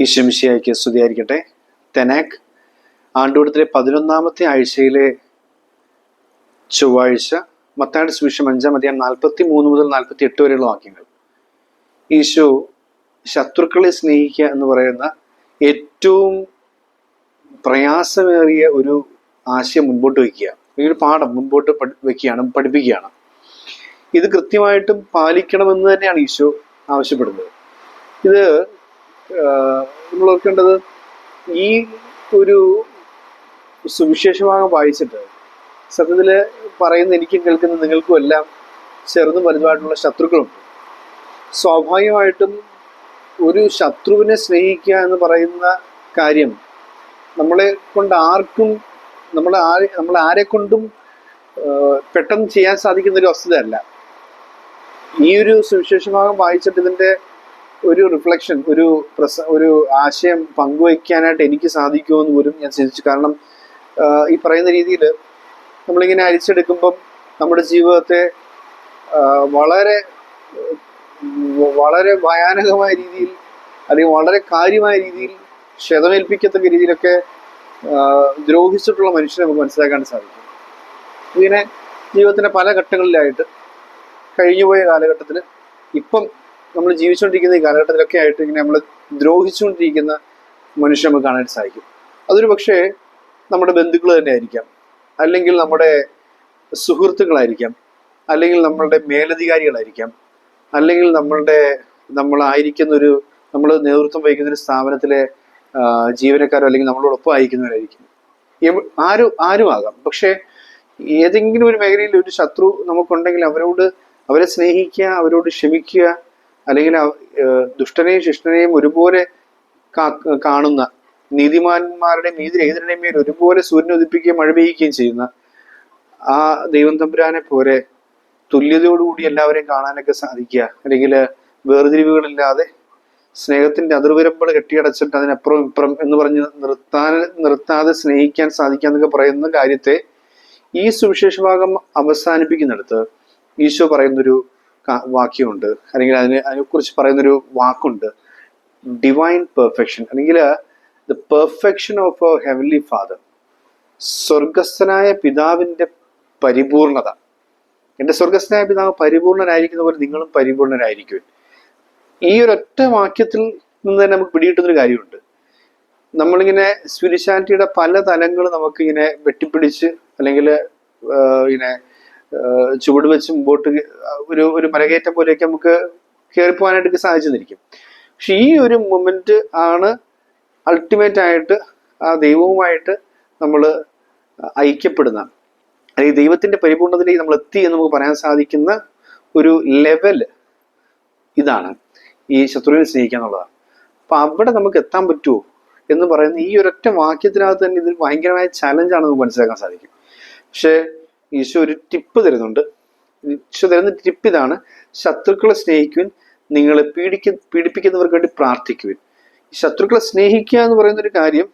ഈശ്വമിശിയായിക്ക് സ്തുതിയായിരിക്കട്ടെ. തെനാക് ആണ്ടുകൂടത്തിലെ പതിനൊന്നാമത്തെ ആഴ്ചയിലെ ചൊവ്വാഴ്ച മത്തായുടെ സുവിശേഷം അഞ്ചാം അധ്യായം നാൽപ്പത്തി മൂന്ന് മുതൽ നാൽപ്പത്തി എട്ട് വരെയുള്ള വാക്യങ്ങൾ. ഈശോ ശത്രുക്കളെ സ്നേഹിക്കുക എന്ന് പറയുന്ന ഏറ്റവും പ്രയാസമേറിയ ഒരു ആശയം മുൻപോട്ട് വയ്ക്കുക. ഈ ഒരു പാഠം മുൻപോട്ട് വയ്ക്കുകയാണ് പഠിപ്പിക്കുകയാണ്. ഇത് കൃത്യമായിട്ടും പാലിക്കണമെന്ന് തന്നെയാണ് ഈശോ ആവശ്യപ്പെടുന്നത്. ഇത് നമ്മൾ ഓർക്കേണ്ടത് ഈ ഒരു സുവിശേഷഭാഗം വായിച്ചിട്ട് സത്യത്തിൽ പറയുന്ന എനിക്കും കേൾക്കുന്ന നിങ്ങൾക്കും എല്ലാം ചെറുതും വലുതുമായിട്ടുള്ള ശത്രുക്കളുണ്ട്. സ്വാഭാവികമായിട്ടും ഒരു ശത്രുവിനെ സ്നേഹിക്കുക എന്ന് പറയുന്ന കാര്യം നമ്മളെ കൊണ്ട് ആർക്കും നമ്മളെ ആരെ നമ്മൾ ആരെ കൊണ്ടും പെട്ടെന്ന് ചെയ്യാൻ സാധിക്കുന്ന ഒരു വസ്തുതയല്ല ഈ ഒരു സുവിശേഷഭാഗം വായിച്ചിട്ട് ഇതിന്റെ ഒരു റിഫ്ലക്ഷൻ ഒരു പ്രസ ഒരു ആശയം പങ്കുവയ്ക്കാനായിട്ട് എനിക്ക് സാധിക്കുമെന്ന് പോലും ഞാൻ ചിന്തിച്ചു. കാരണം ഈ പറയുന്ന രീതിയിൽ നമ്മളിങ്ങനെ അരിച്ചെടുക്കുമ്പം നമ്മുടെ ജീവിതത്തെ വളരെ വളരെ ഭയാനകമായ രീതിയിൽ അല്ലെങ്കിൽ വളരെ കാര്യമായ രീതിയിൽ ക്ഷതമേൽപ്പിക്കത്തക്ക രീതിയിലൊക്കെ ദ്രോഹിച്ചിട്ടുള്ള മനുഷ്യനെ നമുക്ക് മനസ്സിലാക്കാൻ സാധിക്കും. ഇങ്ങനെ ജീവിതത്തിന്റെ പല ഘട്ടങ്ങളിലായിട്ട് കഴിഞ്ഞുപോയ കാലഘട്ടത്തിൽ ഇപ്പം നമ്മൾ ജീവിച്ചുകൊണ്ടിരിക്കുന്ന ഈ കാലഘട്ടത്തിലൊക്കെ ആയിട്ട് ഇങ്ങനെ നമ്മൾ ദ്രോഹിച്ചുകൊണ്ടിരിക്കുന്ന മനുഷ്യൻ നമുക്ക് കാണാൻ സാധിക്കും. അതൊരു പക്ഷേ നമ്മുടെ ബന്ധുക്കൾ തന്നെ ആയിരിക്കാം. അല്ലെങ്കിൽ നമ്മുടെ സുഹൃത്തുക്കളായിരിക്കാം. അല്ലെങ്കിൽ നമ്മളുടെ മേലധികാരികളായിരിക്കാം. അല്ലെങ്കിൽ നമ്മളുടെ നമ്മളായിരിക്കുന്ന ഒരു നമ്മൾ നേതൃത്വം വഹിക്കുന്ന ഒരു സ്ഥാപനത്തിലെ ജീവനക്കാരോ അല്ലെങ്കിൽ നമ്മളോടൊപ്പം അയക്കുന്നവരായിരിക്കും ആരും ആരും ആകാം പക്ഷേ ഏതെങ്കിലും ഒരു മേഖലയിൽ ഒരു ശത്രു നമുക്കുണ്ടെങ്കിൽ അവരോട് അവരെ സ്നേഹിക്കുക അവരോട് ക്ഷമിക്കുക അല്ലെങ്കിൽ ദുഷ്ടനെയും ശിഷ്ടനെയും ഒരുപോലെ കാണുന്ന നീതിമാന്മാരുടെ നീതി രഹിതരുടെയും മേൽ ഒരുപോലെ സൂര്യനെ ഉദിപ്പിക്കുകയും മഴ പെയ്യുകയും ചെയ്യുന്ന ആ ദൈവം തമ്പുരാനെ പോലെ തുല്യതയോടുകൂടി എല്ലാവരെയും കാണാനൊക്കെ സാധിക്കുക. അല്ലെങ്കിൽ വേർതിരിവുകളില്ലാതെ സ്നേഹത്തിന്റെ അതിർവിരമ്പൾ കെട്ടിയടച്ചിട്ട് അതിനപ്പുറം ഇപ്പുറം എന്ന് പറഞ്ഞ് നിർത്താൻ നിർത്താതെ സ്നേഹിക്കാൻ സാധിക്കുക എന്നൊക്കെ പറയുന്ന കാര്യത്തെ ഈ സുവിശേഷ ഭാഗം അവസാനിപ്പിക്കുന്നിടത്ത് ഈശോ പറയുന്നൊരു വാക്യമുണ്ട്. അല്ലെങ്കിൽ അതിന് അതിനെക്കുറിച്ച് പറയുന്നൊരു വാക്കുണ്ട്. ഡിവൈൻ പെർഫെക്ഷൻ അല്ലെങ്കിൽ the perfection of a heavenly father സ്വർഗസ്ഥനായ പിതാവിന്റെ പരിപൂർണത. എന്റെ സ്വർഗസ്ഥനായ പിതാവ് പരിപൂർണനായിരിക്കുന്ന പോലെ നിങ്ങളും പരിപൂർണനായിരിക്കും ഈ ഒരൊറ്റ വാക്യത്തിൽ നിന്ന് തന്നെ നമുക്ക് പിടികിട്ടുന്നൊരു കാര്യമുണ്ട്. നമ്മളിങ്ങനെ സ്പിരിച്വാലിറ്റിയുടെ പല തലങ്ങൾ നമുക്കിങ്ങനെ വെട്ടിപ്പിടിച്ച് അല്ലെങ്കിൽ ഇങ്ങനെ ആഹ് ചുവട് വെച്ച് മുമ്പോട്ട് ഒരു ഒരു മരകയറ്റം പോലെയൊക്കെ നമുക്ക് കയറിപ്പോകാനായിട്ട് സാധിച്ചിരിക്കും. പക്ഷെ ഈ ഒരു മൊമെന്റ് ആണ് അൾട്ടിമേറ്റ് ആയിട്ട് ആ ദൈവവുമായിട്ട് നമ്മൾ ഐക്യപ്പെടുന്ന അല്ലെങ്കിൽ ദൈവത്തിന്റെ പരിപൂർണതയിലേക്ക് നമ്മൾ എത്തി എന്ന് നമുക്ക് പറയാൻ സാധിക്കുന്ന ഒരു ലെവൽ ഇതാണ് ഈ ശത്രുവിനെ സ്നേഹിക്കുക എന്നുള്ളതാണ്. അപ്പൊ അവിടെ നമുക്ക് എത്താൻ പറ്റുമോ എന്ന് പറയുന്ന ഈ ഒരൊറ്റ വാക്യത്തിനകത്ത് തന്നെ ഇതിൽ ഭയങ്കരമായ ചലഞ്ചാണ് നമുക്ക് മനസ്സിലാക്കാൻ സാധിക്കും. പക്ഷേ ഈശോ ഒരു ടിപ്പ് തരുന്നുണ്ട്. ഈശോ തരുന്ന ടിപ്പ് ഇതാണ് ശത്രുക്കളെ സ്നേഹിക്കുവിൻ നിങ്ങളെ പീഡിക്ക പീഡിപ്പിക്കുന്നവർക്ക് വേണ്ടി പ്രാർത്ഥിക്കുവിൻ. ശത്രുക്കളെ സ്നേഹിക്കുക എന്ന് പറയുന്ന ഒരു കാര്യം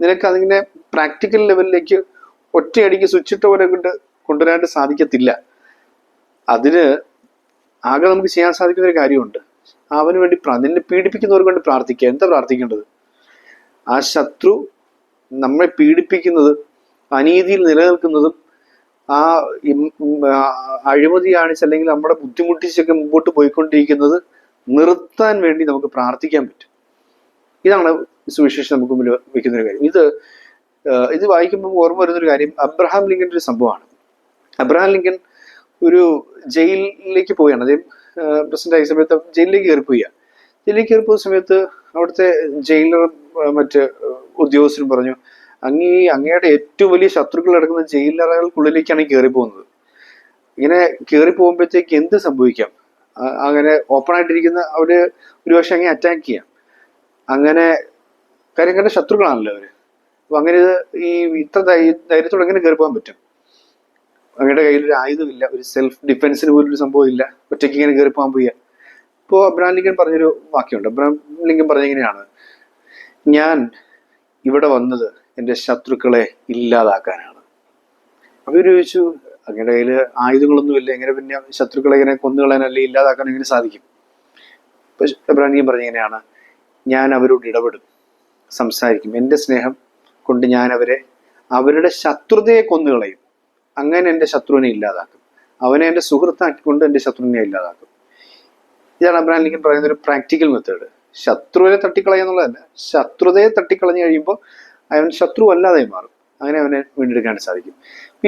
നിനക്ക് അതിങ്ങനെ പ്രാക്ടിക്കൽ ലെവലിലേക്ക് ഒറ്റയടിക്ക് സ്വിച്ചിട്ട പോലെ കൊണ്ട് കൊണ്ടുവരാനായിട്ട് സാധിക്കത്തില്ല. അതിന് ആകെ നമുക്ക് ചെയ്യാൻ സാധിക്കുന്ന ഒരു കാര്യമുണ്ട്. അവന് വേണ്ടി നിന്നെ പീഡിപ്പിക്കുന്നവർക്ക് വേണ്ടി പ്രാർത്ഥിക്കുക. എന്താ പ്രാർത്ഥിക്കേണ്ടത്? ആ ശത്രു നമ്മളെ പീഡിപ്പിക്കുന്നത് അനീതിയിൽ നിലനിൽക്കുന്നതും ആ അഴിമതി കാണിച്ച് അല്ലെങ്കിൽ നമ്മുടെ ബുദ്ധിമുട്ടിച്ചൊക്കെ മുമ്പോട്ട് പോയിക്കൊണ്ടിരിക്കുന്നത് നിർത്താൻ വേണ്ടി നമുക്ക് പ്രാർത്ഥിക്കാൻ പറ്റും. ഇതാണ് സുവിശേഷം നമുക്ക് മുമ്പിൽ വയ്ക്കുന്ന ഒരു കാര്യം. ഇത് ഇത് വായിക്കുമ്പോൾ ഓർമ്മ വരുന്നൊരു കാര്യം. അബ്രഹാം ലിങ്കന്റെ ഒരു സംഭവമാണ്. അബ്രഹാം ലിങ്കൻ ഒരു ജയിലിലേക്ക് പോവുകയാണ്. അദ്ദേഹം പ്രസിഡന്റ് ആയ സമയത്ത് ജയിലിലേക്ക് കയറിപ്പോവുക ജയിലിലേക്ക് കയറിപ്പോയ സമയത്ത് അവിടുത്തെ ജയിലർ മറ്റ് ഉദ്യോഗസ്ഥരും പറഞ്ഞു അങ്ങീ അങ്ങയുടെ ഏറ്റവും വലിയ ശത്രുക്കൾ കിടക്കുന്ന ജയിലറകൾക്കുള്ളിലേക്കാണ് ഈ കയറി പോകുന്നത് ഇങ്ങനെ കയറി പോകുമ്പോഴത്തേക്ക് എന്ത് സംഭവിക്കാം? അങ്ങനെ ഓപ്പൺ ആയിട്ടിരിക്കുന്ന അവർ ഒരുപക്ഷെ അങ്ങനെ അറ്റാക്ക് ചെയ്യാം. അങ്ങനെ കാര്യം കണ്ട ശത്രുക്കളാണല്ലോ അവർ. അപ്പൊ അങ്ങനെ ഈ ഇത്ര ധൈര്യത്തോടെ എങ്ങനെ കയറി പോകാൻ പറ്റും? അങ്ങയുടെ കയ്യിൽ ഒരു ആയുധമില്ല ഒരു സെൽഫ് ഡിഫെൻസിന് പോലും ഒരു സംഭവം ഇല്ല ഒറ്റയ്ക്ക് ഇങ്ങനെ കയറി പോകാൻ പോയ ഇപ്പോൾ അബ്രഹാം ലിങ്കൻ പറഞ്ഞൊരു വാക്യമുണ്ട്. അബ്രഹാം ലിങ്കൻ പറഞ്ഞ ഇങ്ങനെയാണ്. ഞാൻ ഇവിടെ വന്നത് എന്റെ ശത്രുക്കളെ ഇല്ലാതാക്കാനാണ്. അവർ ചോദിച്ചു അങ്ങയുടെ കയ്യിൽ ആയുധങ്ങളൊന്നുമില്ല എങ്ങനെ പിന്നെ ശത്രുക്കളെ ഇങ്ങനെ കൊന്നുകളയാൻ അല്ലെങ്കിൽ ഇല്ലാതാക്കാൻ എങ്ങനെ സാധിക്കും? അപ്പൊ അബ്രഹാം ലിങ്കൻ പറഞ്ഞ ഇങ്ങനെയാണ്. ഞാൻ അവരോട് ഇടപെടും സംസാരിക്കും. എന്റെ സ്നേഹം കൊണ്ട് ഞാൻ അവരെ അവരുടെ ശത്രുതയെ കൊന്നുകളയും. അങ്ങനെ എന്റെ ശത്രുവിനെ ഇല്ലാതാക്കും. അവനെ എന്റെ സുഹൃത്താക്കിക്കൊണ്ട് എന്റെ ശത്രുവിനെ ഇല്ലാതാക്കും. ഇതാണ് അബ്രഹാം ലിങ്കൻ പറയുന്ന ഒരു പ്രാക്ടിക്കൽ മെത്തേഡ്. ശത്രുവിനെ തട്ടിക്കളയുക എന്നുള്ളതല്ല ശത്രുതയെ തട്ടിക്കളഞ്ഞു കഴിയുമ്പോൾ അവൻ ശത്രു അല്ലാതെ മാറും. അങ്ങനെ അവനെ വീണ്ടെടുക്കാൻ സാധിക്കും.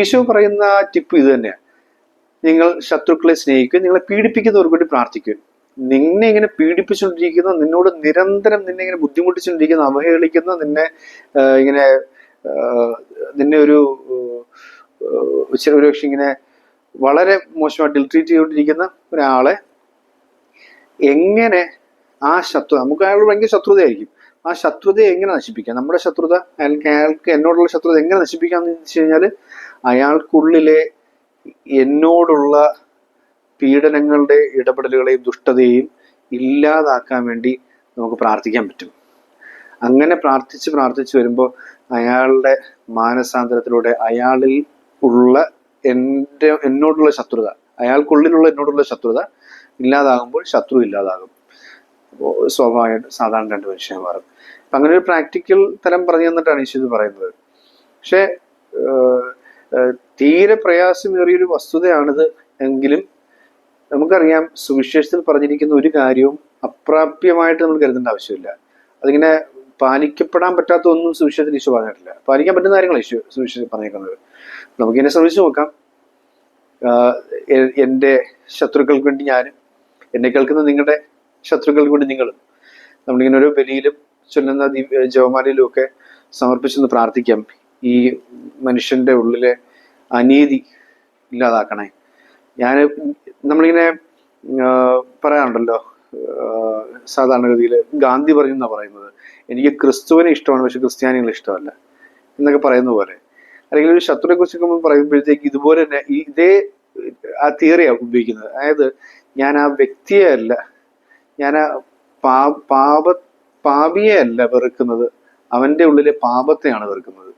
ഈശോ പറയുന്ന ടിപ്പ് ഇത് തന്നെയാണ് നിങ്ങൾ ശത്രുക്കളെ സ്നേഹിക്കുക നിങ്ങളെ പീഡിപ്പിക്കുന്നവർക്ക് വേണ്ടി പ്രാർത്ഥിക്കുക നിന്നെ ഇങ്ങനെ പീഡിപ്പിച്ചുകൊണ്ടിരിക്കുന്ന നിന്നോട് നിരന്തരം നിന്നെ ഇങ്ങനെ ബുദ്ധിമുട്ടിച്ചുകൊണ്ടിരിക്കുന്ന അവഹേളിക്കുന്ന നിന്നെ ഇങ്ങനെ നിന്നെ ഒരു ഒരു പക്ഷെ ഇങ്ങനെ വളരെ മോശമായിട്ട് ഡിൽട്രീറ്റ് ചെയ്തുകൊണ്ടിരിക്കുന്ന ഒരാളെ എങ്ങനെ ആ ശത്രു നമുക്ക് അയാളോട് ഭയങ്കര ശത്രുതയായിരിക്കും. ആ ശത്രുതയെ എങ്ങനെ നശിപ്പിക്കാം? നമ്മുടെ ശത്രുത അയാൾക്ക് അയാൾക്ക് എന്നോടുള്ള ശത്രുത എങ്ങനെ നശിപ്പിക്കാം എന്ന് വെച്ച് കഴിഞ്ഞാൽ അയാൾക്കുള്ളിലെ എന്നോടുള്ള പീഡനങ്ങളുടെ ഇടപെടലുകളെയും ദുഷ്ടതയെയും ഇല്ലാതാക്കാൻ വേണ്ടി നമുക്ക് പ്രാർത്ഥിക്കാൻ പറ്റും. അങ്ങനെ പ്രാർത്ഥിച്ച് പ്രാർത്ഥിച്ച് വരുമ്പോൾ അയാളുടെ മാനസാന്തരത്തിലൂടെ അയാളിൽ ഉള്ള എന്റെ എന്നോടുള്ള ശത്രുത അയാൾക്കുള്ളിലുള്ള എന്നോടുള്ള ശത്രുത ഇല്ലാതാകുമ്പോൾ ശത്രു ഇല്ലാതാകും. സ്വാഭാവികമായിട്ട് സാധാരണ രണ്ട് മനുഷ്യന്മാരും അപ്പം അങ്ങനെ ഒരു പ്രാക്ടിക്കൽ തരം പറഞ്ഞു തന്നിട്ടാണ് ഈശോ ഇത് പറയുന്നത്. പക്ഷേ തീരെ പ്രയാസമേറിയൊരു വസ്തുതയാണിത് എങ്കിലും നമുക്കറിയാം സുവിശേഷത്തിൽ പറഞ്ഞിരിക്കുന്ന ഒരു കാര്യവും അപ്രാപ്യമായിട്ട് നമ്മൾ കരുതേണ്ട ആവശ്യമില്ല. അതിങ്ങനെ പാലിക്കപ്പെടാൻ പറ്റാത്ത ഒന്നും സുവിശേഷത്തിൽ ഈശോ പറഞ്ഞിട്ടില്ല. പാലിക്കാൻ പറ്റുന്ന കാര്യങ്ങളാണ് ഈശോ സുവിശേഷത്തിൽ പറഞ്ഞേക്കുന്നത് നമുക്കിതിനെ ശ്രമിച്ചു നോക്കാം. എന്റെ ശത്രുക്കൾക്ക് വേണ്ടി ഞാനും എന്നെ കേൾക്കുന്ന നിങ്ങളുടെ ശത്രുക്കൾക്ക് കൂടി നിങ്ങളും നമ്മളിങ്ങനെ ഒരു ബലിയിലും ചൊല്ലുന്ന ജപമാലയിലും ഒക്കെ സമർപ്പിച്ചെന്ന് പ്രാർത്ഥിക്കാം. ഈ മനുഷ്യന്റെ ഉള്ളിലെ അനീതി ഇല്ലാതാക്കണേ. ഞാൻ നമ്മളിങ്ങനെ പറയാറുണ്ടല്ലോ സാധാരണഗതിയിൽ ഗാന്ധി പറയുന്ന പറയുന്നത്. എനിക്ക് ക്രിസ്തുവിനെ ഇഷ്ടമാണ് പക്ഷെ ക്രിസ്ത്യാനികൾ ഇഷ്ടമല്ല എന്നൊക്കെ പറയുന്ന പോലെ. അല്ലെങ്കിൽ ഒരു ശത്രുവിനെ കുറിച്ചൊക്കെ നമ്മൾ പറയുമ്പോഴത്തേക്ക് ഇതുപോലെ തന്നെ ഇതേ ആ തിയറിയാണ് ഉപയോഗിക്കുന്നത്. അതായത് ഞാൻ ആ വ്യക്തിയെ അല്ല ഞാൻ പാ പാപ പാപിയെ അല്ല വെറുക്കുന്നത്. അവന്റെ ഉള്ളിലെ പാപത്തെയാണ് വെറുക്കുന്നത്.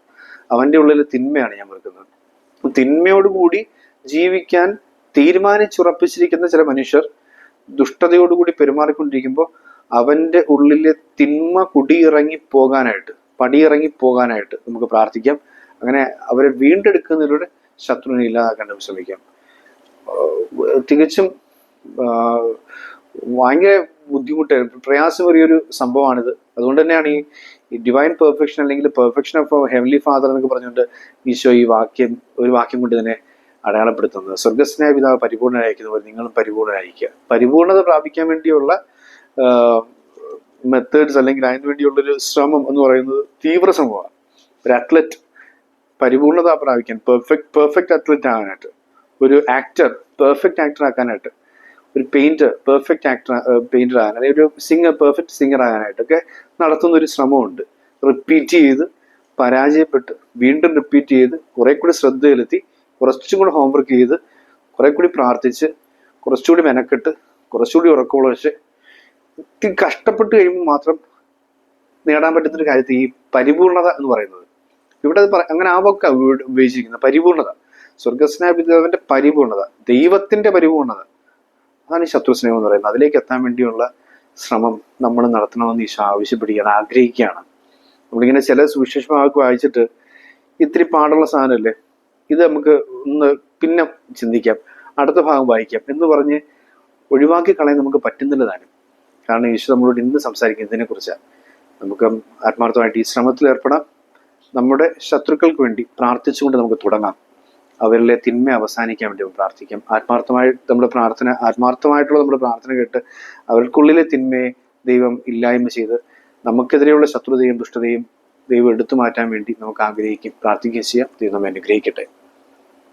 അവന്റെ ഉള്ളിലെ തിന്മയാണ് ഞാൻ വെറുക്കുന്നത്. തിന്മയോടുകൂടി ജീവിക്കാൻ തീരുമാനിച്ചുറപ്പിച്ചിരിക്കുന്ന ചില മനുഷ്യർ ദുഷ്ടതയോടുകൂടി പെരുമാറിക്കൊണ്ടിരിക്കുമ്പോൾ അവന്റെ ഉള്ളിലെ തിന്മ കുടിയിറങ്ങി പോകാനായിട്ട് പടിയിറങ്ങി പോകാനായിട്ട് നമുക്ക് പ്രാർത്ഥിക്കാം. അങ്ങനെ അവരെ വീണ്ടെടുക്കുന്നതിലൂടെ ശത്രുവിനെ ഇല്ലാതാക്കാൻ ശ്രമിക്കാം. തികച്ചും ഭയങ്കര ബുദ്ധിമുട്ട് പ്രയാസമേറിയൊരു സംഭവമാണിത്. അതുകൊണ്ട് തന്നെയാണ് ഈ ഡിവൈൻ പെർഫെക്ഷൻ അല്ലെങ്കിൽ പെർഫെക്ഷൻ ഓഫ് ഹെവൻലി ഫാദർ എന്നൊക്കെ പറഞ്ഞുകൊണ്ട് ഈശോ ഈ വാക്യം ഒരു വാക്യം കൊണ്ട് തന്നെ അടയാളപ്പെടുത്തുന്നത്. സ്വർഗസ്നേഹ പിതാവ് പരിപൂർണരായിരിക്കുന്ന പോലെ നിങ്ങളും പരിപൂർണരായിരിക്കുക. പരിപൂർണത പ്രാപിക്കാൻ വേണ്ടിയുള്ള മെത്തേഡ്സ് അല്ലെങ്കിൽ അതിന് വേണ്ടിയുള്ളൊരു ശ്രമം എന്ന് പറയുന്നത് തീവ്ര ശ്രമമാണ് ഒരു അത്ലറ്റ് പരിപൂർണത പ്രാപിക്കാൻ പെർഫെക്റ്റ് പെർഫെക്റ്റ് അത്ലറ്റ് ആകാനായിട്ട് ഒരു ആക്ടർ പെർഫെക്റ്റ് ആക്ടർ ആക്കാനായിട്ട് ഒരു പെയിന്റർ പെർഫെക്റ്റ് ആക്ടർ പെയിന്റർ ആകാൻ അല്ലെങ്കിൽ ഒരു സിംഗർ പെർഫെക്റ്റ് സിംഗർ ആകാനായിട്ടൊക്കെ നടത്തുന്ന ഒരു ശ്രമമുണ്ട്. റിപ്പീറ്റ് ചെയ്ത് പരാജയപ്പെട്ട് വീണ്ടും റിപ്പീറ്റ് ചെയ്ത് കുറെ കൂടി ശ്രദ്ധ ചെലുത്തി കുറച്ചും കൂടി ഹോംവർക്ക് ചെയ്ത് കുറെ കൂടി പ്രാർത്ഥിച്ച് കുറച്ചുകൂടി മെനക്കെട്ട് കുറച്ചുകൂടി ഉറക്കമുളച്ച് ഇത്തിരി കഷ്ടപ്പെട്ട് കഴിയുമ്പോൾ മാത്രം നേടാൻ പറ്റുന്ന ഒരു കാര്യത്തിൽ ഈ പരിപൂർണത എന്ന് പറയുന്നത്. ഇവിടെ അത് അങ്ങനെ ആവൊക്കെ വാക്ക് ഉപയോഗിച്ചിരിക്കുന്നത്. പരിപൂർണത. സ്വർഗസ്നാഭിതാവിന്റെ പരിപൂർണത. ദൈവത്തിന്റെ പരിപൂർണത. അതാണ് ഈ ശത്രുസ്നേഹം എന്ന് പറയുന്നത് അതിലേക്ക് എത്താൻ വേണ്ടിയുള്ള ശ്രമം നമ്മൾ നടത്തണമെന്ന് ഈശോ ആവശ്യപ്പെടുകയാണ് ആഗ്രഹിക്കുകയാണ്. നമ്മളിങ്ങനെ ചില വാക്ക് വായിച്ചിട്ട് ഇത്തിരി പാടുള്ള സാധനമല്ലേ? ഇത് നമുക്ക് ഒന്ന് പിന്നെ ചിന്തിക്കാം അടുത്ത ഭാഗം വായിക്കാം എന്ന് പറഞ്ഞ് ഒഴിവാക്കി കളയാൻ നമുക്ക് പറ്റുന്നില്ലതാണ് കാരണം ഈശോ നമ്മളോട് ഇന്ന് സംസാരിക്കുന്നതിനെ കുറിച്ചാണ് നമുക്ക് ആത്മാർത്ഥമായിട്ട് ഈ ശ്രമത്തിൽ ഏർപ്പെടാം. നമ്മുടെ ശത്രുക്കൾക്ക് വേണ്ടി പ്രാർത്ഥിച്ചുകൊണ്ട് നമുക്ക് തുടങ്ങാം. അവരിലെ തിന്മ അവസാനിക്കാൻ വേണ്ടി പ്രാർത്ഥിക്കാം. ആത്മാർത്ഥമായി നമ്മുടെ പ്രാർത്ഥന ആത്മാർത്ഥമായിട്ടുള്ള നമ്മുടെ പ്രാർത്ഥന കേട്ട് അവർക്കുള്ളിലെ തിന്മയെ ദൈവം ഇല്ലായ്മ ചെയ്ത് നമുക്കെതിരെയുള്ള ശത്രുതയും ദുഷ്ടതയും ദൈവം എടുത്തു മാറ്റാൻ വേണ്ടി നമുക്ക് ആഗ്രഹിക്കും. പ്രാർത്ഥിക്കുകയും ചെയ്യാം. ദൈവം അനുഗ്രഹിക്കട്ടെ.